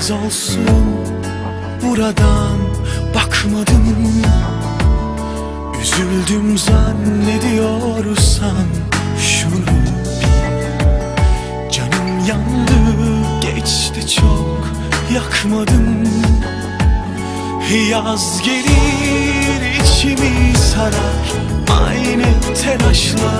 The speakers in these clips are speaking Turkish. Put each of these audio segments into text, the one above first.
Bir kez olsun buradan bakmadım. Üzüldüm zannediyorsan şunu bil. Canım yandı geçti çok yakmadım. Yaz gelir içimi sarar Aynı telaşlar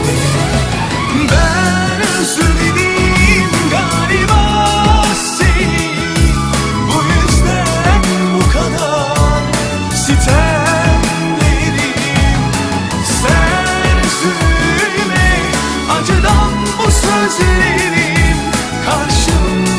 gözlerim karşımda.